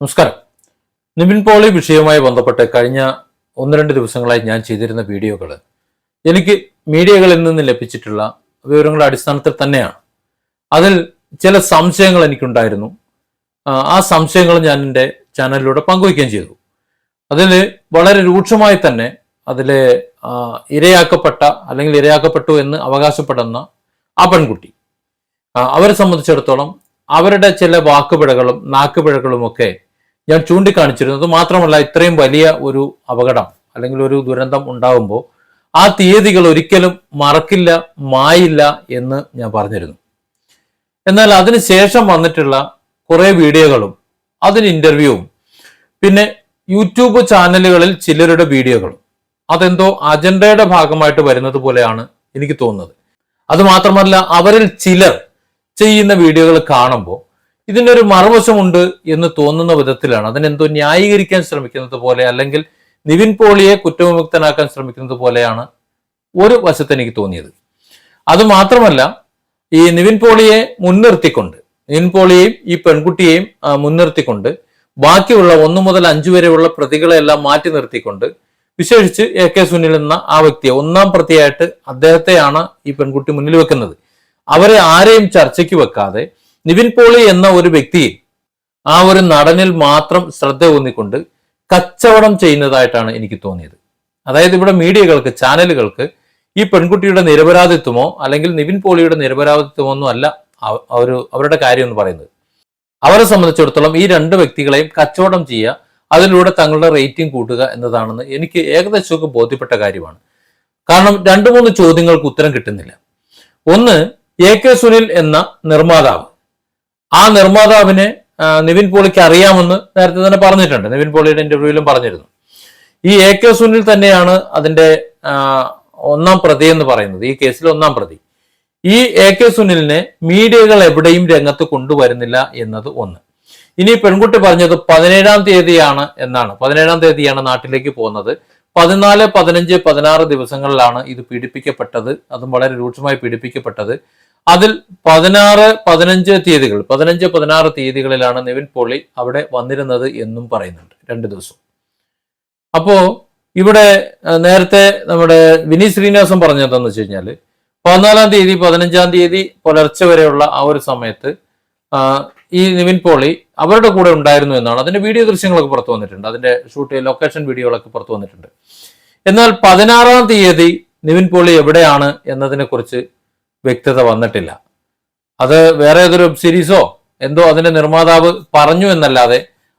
നമസ്കാരം. നിവിൻ പോളി വിഷയവുമായി ബന്ധപ്പെട്ട് കഴിഞ്ഞ ഒന്ന് രണ്ട് ദിവസങ്ങളായി ഞാൻ ചെയ്തിരുന്ന വീഡിയോകൾ എനിക്ക് മീഡിയകളിൽ നിന്ന് ലഭിച്ചിട്ടുള്ള വിവരങ്ങളുടെ അടിസ്ഥാനത്തിൽ തന്നെയാണ്. അതിൽ ചില സംശയങ്ങൾ എനിക്കുണ്ടായിരുന്നു. ആ, സംശയങ്ങൾ ഞാൻ എന്റെ ചാനലിലൂടെ പങ്കുവയ്ക്കുകയും ചെയ്തു. അതിൽ വളരെ രൂക്ഷമായി തന്നെ അതിൽ ഇരയാക്കപ്പെട്ട അല്ലെങ്കിൽ ഇരയാക്കപ്പെട്ടു എന്ന് അവകാശപ്പെടുന്ന ആ പെൺകുട്ടി അവരെ സംബന്ധിച്ചിടത്തോളം അവരുടെ ചില വാക്കുപിഴകളും നാക്കുപിഴകളും ഒക്കെ ഞാൻ ചൂണ്ടിക്കാണിച്ചിരുന്നത്. മാത്രമല്ല ഇത്രയും വലിയ ഒരു അപകടം അല്ലെങ്കിൽ ഒരു ദുരന്തം ഉണ്ടാകുമ്പോൾ ആ തീയതികൾ ഒരിക്കലും മറക്കില്ല മായില്ല എന്ന് ഞാൻ പറഞ്ഞിരുന്നു. എന്നാൽ അതിനുശേഷം വന്നിട്ടുള്ള കുറേ വീഡിയോകളും അതിന് ഇന്റർവ്യൂവും പിന്നെ യൂട്യൂബ് ചാനലുകളിൽ ചിലരുടെ വീഡിയോകളും അതെന്തോ അജണ്ടയുടെ ഭാഗമായിട്ട് വരുന്നത് പോലെയാണ് എനിക്ക് തോന്നുന്നത്. അത് മാത്രമല്ല അവരിൽ ചിലർ ചെയ്യുന്ന വീഡിയോകൾ കാണുമ്പോൾ ഇതിനൊരു മറുവശമുണ്ട് എന്ന് തോന്നുന്ന വിധത്തിലാണ്. അതിനെന്തോ ന്യായീകരിക്കാൻ ശ്രമിക്കുന്നത് പോലെ അല്ലെങ്കിൽ നിവിൻ പോളിയെ കുറ്റവിമുക്തനാക്കാൻ ശ്രമിക്കുന്നത് പോലെയാണ് ഒരു വശത്ത് എനിക്ക് തോന്നിയത്. അത് മാത്രമല്ല ഈ നിവിൻ പോളിയെ മുൻനിർത്തിക്കൊണ്ട് നിവിൻ പോളിയെയും ഈ പെൺകുട്ടിയെയും മുൻനിർത്തിക്കൊണ്ട് ബാക്കിയുള്ള ഒന്നു മുതൽ അഞ്ചു വരെയുള്ള പ്രതികളെല്ലാം മാറ്റി നിർത്തിക്കൊണ്ട് വിശേഷിച്ച് എ കെ സുനിൽ എന്ന ആ വ്യക്തിയെ ഒന്നാം പ്രതിയായിട്ട് അദ്ദേഹത്തെയാണ് ഈ പെൺകുട്ടി മുന്നിൽ വെക്കുന്നത്. അവരെ ആരെയും ചർച്ചയ്ക്ക് വെക്കാതെ നിവിൻ പോളി എന്ന ഒരു വ്യക്തി ആ ഒരു നടനിൽ മാത്രം ശ്രദ്ധ ഊന്നിക്കൊണ്ട് കച്ചവടം ചെയ്യുന്നതായിട്ടാണ് എനിക്ക് തോന്നിയത്. അതായത് ഇവിടെ മീഡിയകൾക്ക് ചാനലുകൾക്ക് ഈ പെൺകുട്ടിയുടെ നിരപരാധിത്വമോ അല്ലെങ്കിൽ നിവിൻ പോളിയുടെ നിരപരാധിത്വമോ ഒന്നും അല്ല ഒരു അവരുടെ കാര്യം എന്ന് പറയുന്നത്. അവരെ സംബന്ധിച്ചിടത്തോളം ഈ രണ്ട് വ്യക്തികളെയും കച്ചവടം ചെയ്യുക അതിലൂടെ തങ്ങളുടെ റേറ്റിംഗ് കൂട്ടുക എന്നതാണെന്ന് എനിക്ക് ഏകദേശമൊക്കെ ബോധ്യപ്പെട്ട കാര്യമാണ്. കാരണം രണ്ടു മൂന്ന് ചോദ്യങ്ങൾക്ക് ഉത്തരം കിട്ടുന്നില്ല. ഒന്ന് എ കെ സുനിൽ എന്ന നിർമ്മാതാവ്. ആ നിർമ്മാതാവിനെ നിവിൻ പോളിക്ക് അറിയാമെന്ന് നേരത്തെ തന്നെ പറഞ്ഞിട്ടുണ്ട്. നിവിൻ പോളിയുടെ ഇന്റർവ്യൂവിലും പറഞ്ഞിരുന്നു. ഈ എ കെ സുനിൽ തന്നെയാണ് അതിന്റെ ഒന്നാം പ്രതി എന്ന് പറയുന്നത്. ഈ കേസിൽ ഒന്നാം പ്രതി. ഈ എ കെ സുനിലിനെ മീഡിയകൾ എവിടെയും രംഗത്ത് കൊണ്ടുവരുന്നില്ല എന്നത് ഒന്ന്. ഇനി പെൺകുട്ടി പറഞ്ഞത് പതിനേഴാം തീയതിയാണ് എന്നാണ്. പതിനേഴാം തീയതിയാണ് നാട്ടിലേക്ക് പോകുന്നത്. പതിനാല് പതിനഞ്ച് പതിനാറ് ദിവസങ്ങളിലാണ് ഇത് പീഡിപ്പിക്കപ്പെട്ടത്. അതും വളരെ രൂക്ഷമായി പീഡിപ്പിക്കപ്പെട്ടത്. അതിൽ പതിനാറ് പതിനഞ്ച് തീയതികൾ പതിനഞ്ച് പതിനാറ് തീയതികളിലാണ് നിവിൻ പോളി അവിടെ വന്നിരുന്നത് എന്നും പറയുന്നുണ്ട്. രണ്ട് ദിവസം. അപ്പോ ഇവിടെ നേരത്തെ നമ്മുടെ വിനീത് ശ്രീനിവാസൻ പറഞ്ഞതെന്ന് വെച്ച് കഴിഞ്ഞാൽ പതിനാലാം തീയതി പതിനഞ്ചാം തീയതി പുലർച്ചെ വരെയുള്ള ആ ഒരു സമയത്ത് ഈ നിവിൻ പോളി അവരുടെ കൂടെ ഉണ്ടായിരുന്നു എന്നാണ്. അതിന്റെ വീഡിയോ ദൃശ്യങ്ങളൊക്കെ പുറത്തു വന്നിട്ടുണ്ട്. അതിന്റെ ഷൂട്ട് ലൊക്കേഷൻ വീഡിയോകളൊക്കെ പുറത്തു വന്നിട്ടുണ്ട്. എന്നാൽ പതിനാറാം തീയതി നിവിൻ പോളി എവിടെയാണ് എന്നതിനെ കുറിച്ച് വ്യക്തത വന്നിട്ടില്ല. അത് വേറെ ഏതൊരു വെബ് സീരീസോ എന്തോ അതിന്റെ നിർമ്മാതാവ് പറഞ്ഞു എന്നല്ലാതെ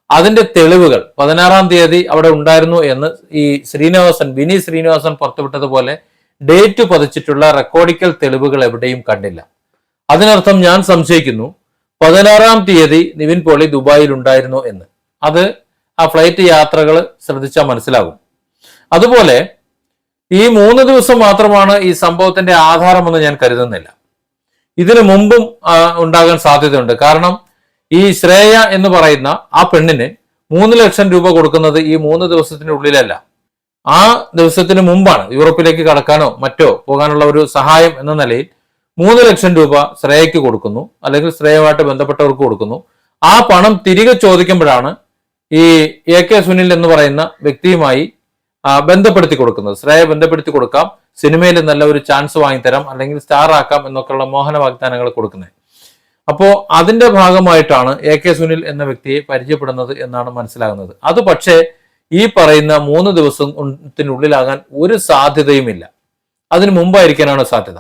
അതിന്റെ തെളിവുകൾ പതിനാറാം തീയതി അവിടെ ഉണ്ടായിരുന്നു എന്ന് ഈ ശ്രീനിവാസൻ വിനി ശ്രീനിവാസൻ പുറത്തുവിട്ടതുപോലെ ഡേറ്റ് പതിച്ചിട്ടുള്ള റെക്കോർഡിക്കൽ തെളിവുകൾ എവിടെയും കണ്ടില്ല. അതിനർത്ഥം ഞാൻ സംശയിക്കുന്നു പതിനാറാം തീയതി നിവിൻ പോളി ദുബായിൽ ഉണ്ടായിരുന്നു എന്ന്. അത് ആ ഫ്ലൈറ്റ് യാത്രകൾ ശ്രദ്ധിച്ചാൽ മനസ്സിലാകും. അതുപോലെ ഈ മൂന്ന് ദിവസം മാത്രമാണ് ഈ സംഭവത്തിന്റെ ആധാരമെന്ന് ഞാൻ കരുതുന്നില്ല. ഇതിനു മുമ്പും ഉണ്ടാകാൻ സാധ്യതയുണ്ട്. കാരണം ഈ ശ്രേയ എന്ന് പറയുന്ന ആ പെണ്ണിന് മൂന്ന് ലക്ഷം രൂപ കൊടുക്കുന്നത് ഈ മൂന്ന് ദിവസത്തിനുള്ളിലല്ല ആ ദിവസത്തിന് മുമ്പാണ് യൂറോപ്പിലേക്ക് കടക്കാനോ മറ്റോ പോകാനുള്ള ഒരു സഹായം എന്ന നിലയിൽ മൂന്ന് ലക്ഷം രൂപ ശ്രേയയ്ക്ക് കൊടുക്കുന്നു അല്ലെങ്കിൽ ശ്രേയമായിട്ട് ബന്ധപ്പെട്ടവർക്ക് കൊടുക്കുന്നു. ആ പണം തിരികെ ചോദിക്കുമ്പോഴാണ് ഈ എ കെ സുനിൽ എന്ന് പറയുന്ന വ്യക്തിയുമായി ബന്ധപ്പെടുത്തി കൊടുക്കുന്നത്. ശ്രേയ ബന്ധപ്പെടുത്തി കൊടുക്കാം. സിനിമയിൽ നല്ല ഒരു ചാൻസ് വാങ്ങിത്തരാം. അല്ലെങ്കിൽ സ്റ്റാർ ആക്കാം എന്നൊക്കെയുള്ള മോഹന വാഗ്ദാനങ്ങൾ കൊടുക്കുന്നത്. അപ്പോ അതിന്റെ ഭാഗമായിട്ടാണ് എ കെ സുനിൽ എന്ന വ്യക്തിയെ പരിചയപ്പെടുന്നത് എന്നാണ് മനസ്സിലാകുന്നത്. അത് പക്ഷേ ഈ പറയുന്ന മൂന്ന് ദിവസത്തിനുള്ളിലാകാൻ ഒരു സാധ്യതയുമില്ല. അതിന് മുമ്പായിരിക്കാനാണ് സാധ്യത.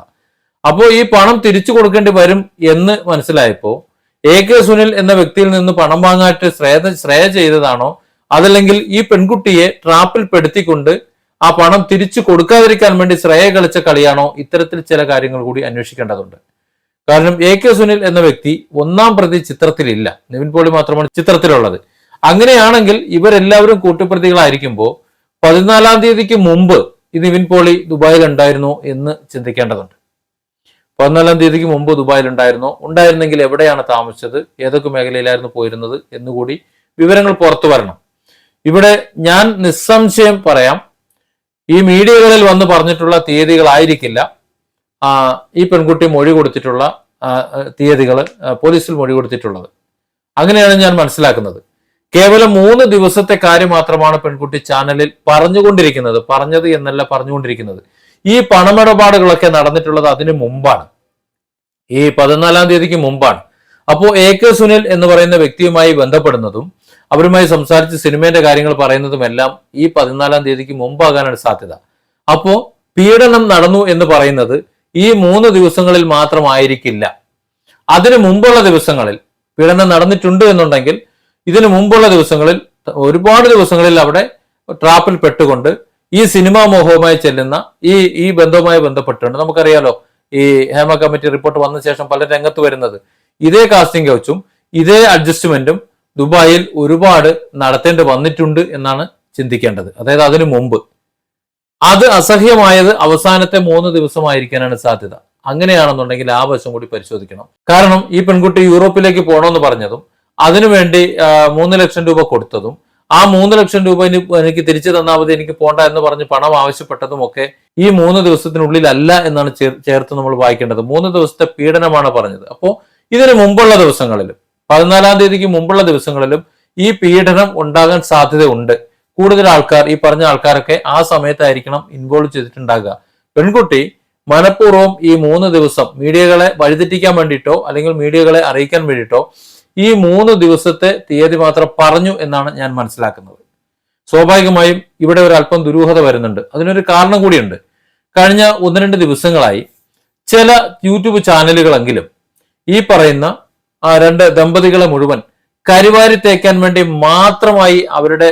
അപ്പോൾ ഈ പണം തിരിച്ചു കൊടുക്കേണ്ടി വരും എന്ന് മനസ്സിലായപ്പോ എ കെ സുനിൽ എന്ന വ്യക്തിയിൽ നിന്ന് പണം വാങ്ങാറ്റ് ശ്രേയ ശ്രേയ ചെയ്തതാണോ അതല്ലെങ്കിൽ ഈ പെൺകുട്ടിയെ ട്രാപ്പിൽ പെടുത്തിക്കൊണ്ട് ആ പണം തിരിച്ചു കൊടുക്കാതിരിക്കാൻ വേണ്ടി ശ്രേയ കളിച്ച കളിയാണോ ഇത്തരത്തിൽ ചില കാര്യങ്ങൾ കൂടി അന്വേഷിക്കേണ്ടതുണ്ട്. കാരണം എ കെ സുനിൽ എന്ന വ്യക്തി ഒന്നാം പ്രതി ചിത്രത്തിലില്ല. നിവിൻ പോളി മാത്രമാണ് ചിത്രത്തിലുള്ളത്. അങ്ങനെയാണെങ്കിൽ ഇവരെല്ലാവരും കൂട്ടുപ്രതികളായിരിക്കുമ്പോൾ പതിനാലാം തീയതിക്ക് മുമ്പ് ഈ നിവിൻ പോളി ദുബായിൽ ഉണ്ടായിരുന്നോ എന്ന് ചിന്തിക്കേണ്ടതുണ്ട്. പതിനാലാം തീയതിക്ക് മുമ്പ് ദുബായിൽ ഉണ്ടായിരുന്നോ ഉണ്ടായിരുന്നെങ്കിൽ എവിടെയാണ് താമസിച്ചത്? ഏതൊക്കെ മേഖലയിലായിരുന്നു പോയിരുന്നത് എന്നുകൂടി വിവരങ്ങൾ പുറത്തു വരണം. ഇവിടെ ഞാൻ നിസ്സംശയം പറയാം. ഈ മീഡിയകളിൽ വന്ന് പറഞ്ഞിട്ടുള്ള തീയതികളായിരിക്കില്ല. ഈ പെൺകുട്ടി മൊഴി കൊടുത്തിട്ടുള്ള തീയതികൾ പോലീസിൽ മൊഴി കൊടുത്തിട്ടുള്ളത്. അങ്ങനെയാണ് ഞാൻ മനസ്സിലാക്കുന്നത്. കേവലം മൂന്ന് ദിവസത്തെ കാര്യം മാത്രമാണ് പെൺകുട്ടി ചാനലിൽ പറഞ്ഞുകൊണ്ടിരിക്കുന്നത് പറഞ്ഞത് എന്നല്ല പറഞ്ഞുകൊണ്ടിരിക്കുന്നത്. ഈ പണമിടപാടുകളൊക്കെ നടന്നിട്ടുള്ളത് അതിനു മുമ്പാണ്. ഈ പതിനാലാം തീയതിക്ക് മുമ്പാണ്. അപ്പോൾ എ കെ സുനിൽ എന്ന് പറയുന്ന വ്യക്തിയുമായി ബന്ധപ്പെടുന്നതും അവരുമായി സംസാരിച്ച് സിനിമേന്റെ കാര്യങ്ങൾ പറയുന്നതുമെല്ലാം ഈ പതിനാലാം തീയതിക്ക് മുമ്പാകാനാണ് സാധ്യത. അപ്പോ പീഡനം നടന്നു എന്ന് പറയുന്നത് ഈ മൂന്ന് ദിവസങ്ങളിൽ മാത്രമായിരിക്കില്ല. അതിനു മുമ്പുള്ള ദിവസങ്ങളിൽ പീഡനം നടന്നിട്ടുണ്ട് എന്നുണ്ടെങ്കിൽ ഇതിനു മുമ്പുള്ള ദിവസങ്ങളിൽ ഒരുപാട് ദിവസങ്ങളിൽ അവിടെ ട്രാപ്പിൽ പെട്ടുകൊണ്ട് ഈ സിനിമാ മോഹവുമായി ചെല്ലുന്ന ഈ ഈ ബന്ധവുമായി ബന്ധപ്പെട്ടുണ്ട്. നമുക്കറിയാലോ ഈ ഹേമ കമ്മിറ്റി റിപ്പോർട്ട് വന്ന ശേഷം പല രംഗത്ത് വരുന്നത്. ഇതേ കാസ്റ്റിംഗ് കൗച്ചും ഇതേ അഡ്ജസ്റ്റ്മെന്റും ദുബായിൽ ഒരുപാട് നടത്തേണ്ടി വന്നിട്ടുണ്ട് എന്നാണ് ചിന്തിക്കേണ്ടത്. അതായത് അതിനു മുമ്പ്. അത് അസഹ്യമായത് അവസാനത്തെ മൂന്ന് ദിവസമായിരിക്കാനാണ് സാധ്യത. അങ്ങനെയാണെന്നുണ്ടെങ്കിൽ ആ വശം കൂടി പരിശോധിക്കണം. കാരണം ഈ പെൺകുട്ടി യൂറോപ്പിലേക്ക് പോകണമെന്ന് പറഞ്ഞതും അതിനുവേണ്ടി മൂന്ന് ലക്ഷം രൂപ കൊടുത്തതും ആ മൂന്ന് ലക്ഷം രൂപ ഇനി എനിക്ക് തിരിച്ചു തന്നാൽ മതി എനിക്ക് പോണ്ട എന്ന് പറഞ്ഞ് പണം ആവശ്യപ്പെട്ടതും ഒക്കെ ഈ മൂന്ന് ദിവസത്തിനുള്ളിലല്ല എന്നാണ് ചേർത്ത് നമ്മൾ വായിക്കേണ്ടത്. മൂന്ന് ദിവസത്തെ പീഡനമാണ് പറഞ്ഞത്. അപ്പോൾ ഇതിനു മുമ്പുള്ള ദിവസങ്ങളിലും പതിനാലാം തീയതിക്ക് മുമ്പുള്ള ദിവസങ്ങളിലും ഈ പീഡനം ഉണ്ടാകാൻ സാധ്യതയുണ്ട്. കൂടുതൽ ആൾക്കാർ ഈ പറഞ്ഞ ആൾക്കാരൊക്കെ ആ സമയത്തായിരിക്കണം ഇൻവോൾവ് ചെയ്തിട്ടുണ്ടാകുക. പെൺകുട്ടി മനഃപൂർവം ഈ മൂന്ന് ദിവസം മീഡിയകളെ വഴിതെറ്റിക്കാൻ വേണ്ടിയിട്ടോ അല്ലെങ്കിൽ മീഡിയകളെ അറിയിക്കാൻ വേണ്ടിയിട്ടോ ഈ മൂന്ന് ദിവസത്തെ തീയതി മാത്രം പറഞ്ഞു എന്നാണ് ഞാൻ മനസ്സിലാക്കുന്നത്. സ്വാഭാവികമായും ഇവിടെ ഒരു അല്പം ദുരൂഹത വരുന്നുണ്ട്. അതിനൊരു കാരണം കൂടിയുണ്ട്. കഴിഞ്ഞ ഒന്ന് രണ്ട് ദിവസങ്ങളായി ചില യൂട്യൂബ് ചാനലുകളെങ്കിലും ഈ പറയുന്ന ആ രണ്ട് ദമ്പതികളെ മുഴുവൻ കരിവാരി തേക്കാൻ വേണ്ടി മാത്രമായി അവരുടെ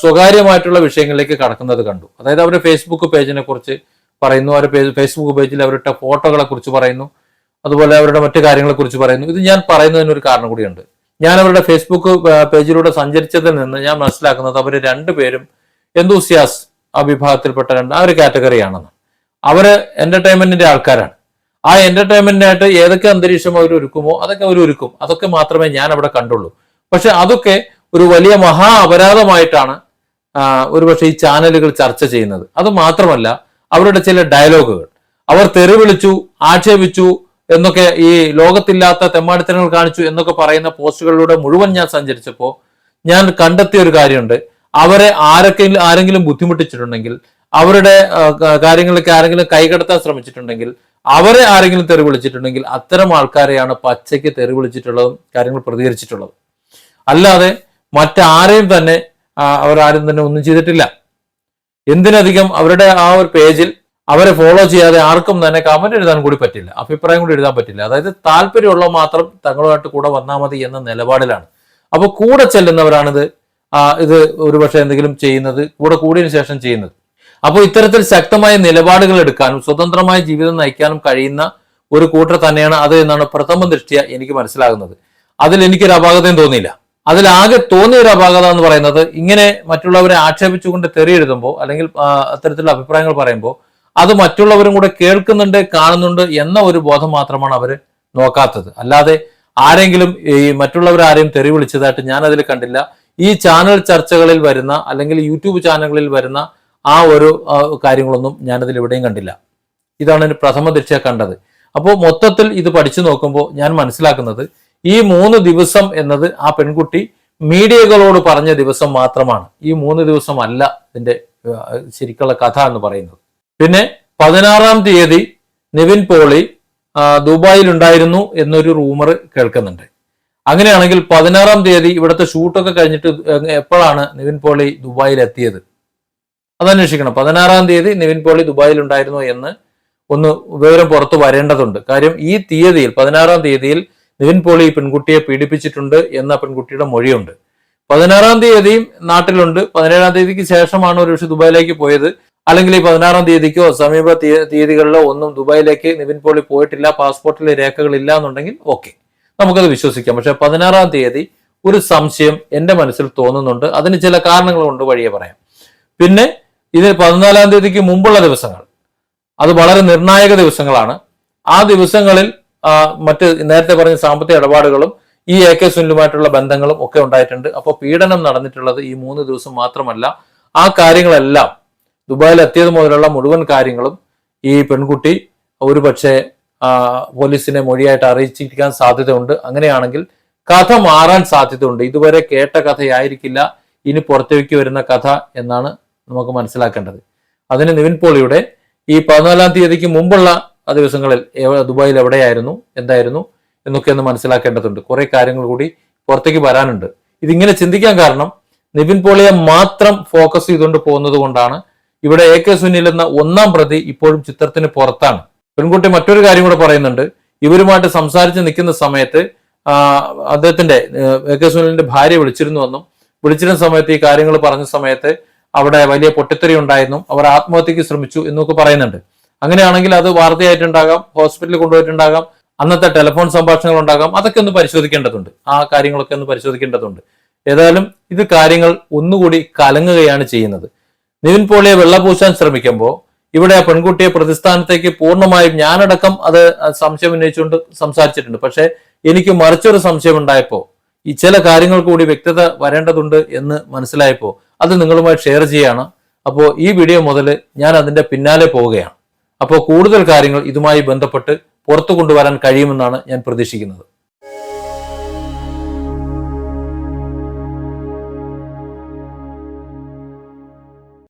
സ്വകാര്യമായിട്ടുള്ള വിഷയങ്ങളിലേക്ക് കടക്കുന്നത് കണ്ടു. അതായത് അവരുടെ ഫേസ്ബുക്ക് പേജിനെ കുറിച്ച് പറയുന്നു അവരുടെ ഫേസ്ബുക്ക് പേജിൽ അവരുടെ ഫോട്ടോകളെ കുറിച്ച് പറയുന്നു അതുപോലെ അവരുടെ മറ്റു കാര്യങ്ങളെ കുറിച്ച് പറയുന്നു. ഇത് ഞാൻ പറയുന്നതിന് ഒരു കാരണം കൂടിയുണ്ട്. ഞാൻ അവരുടെ ഫേസ്ബുക്ക് പേജിലൂടെ സഞ്ചരിച്ചതിൽ നിന്ന് ഞാൻ മനസ്സിലാക്കുന്നത് അവർ രണ്ടുപേരും എന്തൂസിയാസ് ആ വിഭാഗത്തിൽപ്പെട്ട രണ്ട് ആ ഒരു കാറ്റഗറിയാണെന്ന് അവർ എന്റർടൈൻമെന്റിന്റെ ആൾക്കാരാണ്. ആ എന്റർടൈൻമെന്റിനായിട്ട് ഏതൊക്കെ അന്തരീക്ഷം അവർ ഒരുക്കുമോ അതൊക്കെ അവർ ഒരുക്കും. അതൊക്കെ മാത്രമേ ഞാൻ അവിടെ കണ്ടുള്ളൂ. പക്ഷെ അതൊക്കെ ഒരു വലിയ മഹാ അപരാധമായിട്ടാണ് ഒരുപക്ഷെ ഈ ചാനലുകൾ ചർച്ച ചെയ്യുന്നത്. അത് മാത്രമല്ല അവരുടെ ചില ഡയലോഗുകൾ. അവർ തെറി വിളിച്ചു ആക്ഷേപിച്ചു എന്നൊക്കെ ഈ ലോകത്തില്ലാത്ത തെമ്മാടിത്തരങ്ങൾ കാണിച്ചു എന്നൊക്കെ പറയുന്ന പോസ്റ്റുകളിലൂടെ മുഴുവൻ ഞാൻ സഞ്ചരിച്ചപ്പോൾ ഞാൻ കണ്ടെത്തിയ ഒരു കാര്യമുണ്ട്. അവരെ ആരൊക്കെ ആരെങ്കിലും ബുദ്ധിമുട്ടിച്ചിട്ടുണ്ടെങ്കിൽ അവരുടെ കാര്യങ്ങളൊക്കെ ആരെങ്കിലും കൈകടത്താൻ ശ്രമിച്ചിട്ടുണ്ടെങ്കിൽ അവരെ ആരെങ്കിലും തെറി വിളിച്ചിട്ടുണ്ടെങ്കിൽ അത്തരം ആൾക്കാരെയാണ് പച്ചയ്ക്ക് തെറി വിളിച്ചിട്ടുള്ളതും കാര്യങ്ങൾ പ്രതികരിച്ചിട്ടുള്ളതും. അല്ലാതെ മറ്റാരെയും തന്നെ അവരാരും തന്നെ ഒന്നും ചെയ്തിട്ടില്ല. എന്തിനധികം അവരുടെ ആ ഒരു പേജിൽ അവരെ ഫോളോ ചെയ്യാതെ ആർക്കും തന്നെ കമന്റ് എഴുതാൻ കൂടി പറ്റില്ല. അഭിപ്രായം കൂടി എഴുതാൻ പറ്റില്ല. അതായത് താല്പര്യമുള്ള മാത്രം തങ്ങളുമായിട്ട് കൂടെ വന്നാൽ മതി എന്ന നിലപാടിലാണ്. അപ്പോൾ കൂടെ ചെല്ലുന്നവരാണിത് ഇത് ഒരുപക്ഷെ എന്തെങ്കിലും ചെയ്യുന്നത് കൂടെ കൂടിയതിനു ശേഷം ചെയ്യുന്നത്. അപ്പോൾ ഇത്തരത്തിൽ ശക്തമായ നിലപാടുകൾ എടുക്കാനും സ്വതന്ത്രമായ ജീവിതം നയിക്കാനും കഴിയുന്ന ഒരു കൂട്ടർ തന്നെയാണ് അത് എന്നാണ് പ്രഥമ ദൃഷ്ടിയ എനിക്ക് മനസ്സിലാകുന്നത്. അതിൽ എനിക്കൊരു അപാകതയും തോന്നിയില്ല. അതിലാകെ തോന്നിയ ഒരു അപാകത എന്ന് പറയുന്നത് ഇങ്ങനെ മറ്റുള്ളവരെ ആക്ഷേപിച്ചുകൊണ്ട് തെറി എഴുതുമ്പോൾ അല്ലെങ്കിൽ അത്തരത്തിലുള്ള അഭിപ്രായങ്ങൾ പറയുമ്പോൾ അത് മറ്റുള്ളവരും കൂടെ കേൾക്കുന്നുണ്ട് കാണുന്നുണ്ട് എന്ന ഒരു ബോധം മാത്രമാണ് അവർ നോക്കാത്തത്. അല്ലാതെ ആരെങ്കിലും ഈ മറ്റുള്ളവർ ആരെയും തെറി വിളിച്ചതായിട്ട് ഞാൻ അതിൽ കണ്ടില്ല. ഈ ചാനൽ ചർച്ചകളിൽ വരുന്ന അല്ലെങ്കിൽ യൂട്യൂബ് ചാനലുകളിൽ വരുന്ന ആ ഒരു കാര്യങ്ങളൊന്നും ഞാനതിൽ എവിടെയും കണ്ടില്ല. ഇതാണ് എന്റെ പ്രഥമ ദൃഷ്ടിയ കണ്ടത്. അപ്പോൾ മൊത്തത്തിൽ ഇത് പഠിച്ചു നോക്കുമ്പോൾ ഞാൻ മനസ്സിലാക്കുന്നത് ഈ മൂന്ന് ദിവസം എന്നത് ആ പെൺകുട്ടി മീഡിയകളോട് പറഞ്ഞ ദിവസം മാത്രമാണ്. ഈ മൂന്ന് ദിവസമല്ല ഇതിന്റെ ശരിക്കുള്ള കഥ എന്ന് പറയുന്നത്. പിന്നെ പതിനാറാം തീയതി നിവിൻ പോളി ദുബായിൽ ഉണ്ടായിരുന്നു എന്നൊരു റൂമർ കേൾക്കുന്നുണ്ട്. അങ്ങനെയാണെങ്കിൽ പതിനാറാം തീയതി ഇവിടുത്തെ ഷൂട്ടൊക്കെ കഴിഞ്ഞിട്ട് എപ്പോഴാണ് നിവിൻ പോളി ദുബായിൽ എത്തിയത് അതന്വേഷിക്കണം. പതിനാറാം തീയതി നിവിൻ പോളി ദുബായിൽ ഉണ്ടായിരുന്നു എന്ന് ഒന്ന് വിവരം പുറത്തു വരേണ്ടതുണ്ട്. കാര്യം ഈ തീയതിയിൽ പതിനാറാം തീയതിയിൽ നിവിൻ പോളി പെൺകുട്ടിയെ പീഡിപ്പിച്ചിട്ടുണ്ട് എന്ന പെൺകുട്ടിയുടെ മൊഴിയുണ്ട്. പതിനാറാം തീയതിയും നാട്ടിലുണ്ട്. പതിനേഴാം തീയതിക്ക് ശേഷമാണ് ഒരു പക്ഷെ ദുബായിലേക്ക് പോയത്. അല്ലെങ്കിൽ ഈ പതിനാറാം തീയതിക്കോ സമീപ തീയതികളിലോ ഒന്നും ദുബായിലേക്ക് നിവിൻ പോളി പോയിട്ടില്ല പാസ്പോർട്ടിലെ രേഖകൾ ഇല്ല എന്നുണ്ടെങ്കിൽ ഓക്കെ. നമുക്കത് വിശ്വസിക്കാം. പക്ഷെ പതിനാറാം തീയതി ഒരു സംശയം എന്റെ മനസ്സിൽ തോന്നുന്നുണ്ട്. അതിന് ചില കാരണങ്ങൾ കാരണങ്ങളുണ്ട് വഴിയെ പറയാം. പിന്നെ ഇത് പതിനാലാം തീയതിക്ക് മുമ്പുള്ള ദിവസങ്ങൾ. അത് വളരെ നിർണായക ദിവസങ്ങളാണ്. ആ ദിവസങ്ങളിൽ മറ്റ് നേരത്തെ പറഞ്ഞ സാമ്പത്തിക ഇടപാടുകളും ഈ എ കെ സുനിലുമായിട്ടുള്ള ബന്ധങ്ങളും ഒക്കെ ഉണ്ടായിട്ടുണ്ട്. അപ്പോൾ പീഡനം നടന്നിട്ടുള്ളത് ഈ മൂന്ന് ദിവസം മാത്രമല്ല ആ കാര്യങ്ങളെല്ലാം ദുബായിൽ എത്തിയത് മുതലുള്ള മുഴുവൻ കാര്യങ്ങളും ഈ പെൺകുട്ടി ഒരു പക്ഷേ പോലീസിനെ മൊഴിയായിട്ട് അറിയിച്ചിരിക്കാൻ സാധ്യതയുണ്ട്. അങ്ങനെയാണെങ്കിൽ കഥ മാറാൻ സാധ്യതയുണ്ട്. ഇതുവരെ കേട്ട കഥയായിരിക്കില്ല. ഇനി പുറത്തേക്ക് വരുന്ന കഥ എന്നാണ് നമുക്ക് മനസ്സിലാക്കേണ്ടത്. അതിന് നിവിൻ പോളിയുടെ ഈ പതിനാലാം തീയതിക്ക് മുമ്പുള്ള ദിവസങ്ങളിൽ ദുബായിൽ എവിടെയായിരുന്നു എന്തായിരുന്നു എന്നൊക്കെ ഒന്ന് മനസ്സിലാക്കേണ്ടതുണ്ട്. കുറെ കാര്യങ്ങൾ കൂടി പുറത്തേക്ക് വരാനുണ്ട്. ഇതിങ്ങനെ ചിന്തിക്കാൻ കാരണം നിവിൻ പോളിയെ മാത്രം ഫോക്കസ് ചെയ്തുകൊണ്ട് പോകുന്നത് കൊണ്ടാണ് ഇവിടെ എ കെ സുനിൽ എന്ന ഒന്നാം പ്രതി ഇപ്പോഴും ചിത്രത്തിന് പുറത്താണ്. പെൺകുട്ടി മറ്റൊരു കാര്യം കൂടെ പറയുന്നുണ്ട്. ഇവരുമായിട്ട് സംസാരിച്ച് നിൽക്കുന്ന സമയത്ത് അദ്ദേഹത്തിന്റെ എ കെ സുനിലിന്റെ ഭാര്യ വിളിച്ചിരുന്നു എന്നും വിളിച്ചിരുന്ന സമയത്ത് ഈ കാര്യങ്ങൾ പറഞ്ഞ സമയത്ത് അവിടെ വലിയ പൊട്ടിത്തെറി ഉണ്ടായിരുന്നു. അവർ ആത്മഹത്യക്ക് ശ്രമിച്ചു എന്നൊക്കെ പറയുന്നുണ്ട്. അങ്ങനെയാണെങ്കിൽ അത് വാർത്തയായിട്ടുണ്ടാകാം ഹോസ്പിറ്റലിൽ കൊണ്ടുപോയിട്ടുണ്ടാകാം അന്നത്തെ ടെലിഫോൺ സംഭാഷണങ്ങൾ ഉണ്ടാകാം. അതൊക്കെ ഒന്ന് പരിശോധിക്കേണ്ടതുണ്ട്. ആ കാര്യങ്ങളൊക്കെ ഒന്ന് പരിശോധിക്കേണ്ടതുണ്ട്. ഏതായാലും ഇത് കാര്യങ്ങൾ ഒന്നുകൂടി കലങ്ങുകയാണ് ചെയ്യുന്നത്. നിവിൻ പോളിയെ വെള്ളപൂശാൻ ശ്രമിക്കുമ്പോൾ ഇവിടെ ആ പെൺകുട്ടിയെ പ്രതിസ്ഥാനത്തേക്ക് പൂർണമായും ഞാനടക്കം അത് സംശയം ഉന്നയിച്ചുകൊണ്ട് സംസാരിച്ചിട്ടുണ്ട്. പക്ഷേ എനിക്ക് മറിച്ചൊരു സംശയം ഉണ്ടായപ്പോ ഈ ചില കാര്യങ്ങൾ കൂടി വ്യക്തത വരേണ്ടതുണ്ട് എന്ന് മനസ്സിലായപ്പോൾ അത് നിങ്ങളുമായി ഷെയർ ചെയ്യാണ്. അപ്പോൾ ഈ വീഡിയോ മുതൽ ഞാൻ അതിന്റെ പിന്നാലെ പോവുകയാണ്. അപ്പോൾ കൂടുതൽ കാര്യങ്ങൾ ഇതുമായി ബന്ധപ്പെട്ട് പുറത്തു കൊണ്ടുവരാൻ കഴിയുമെന്നാണ് ഞാൻ പ്രതീക്ഷിക്കുന്നത്.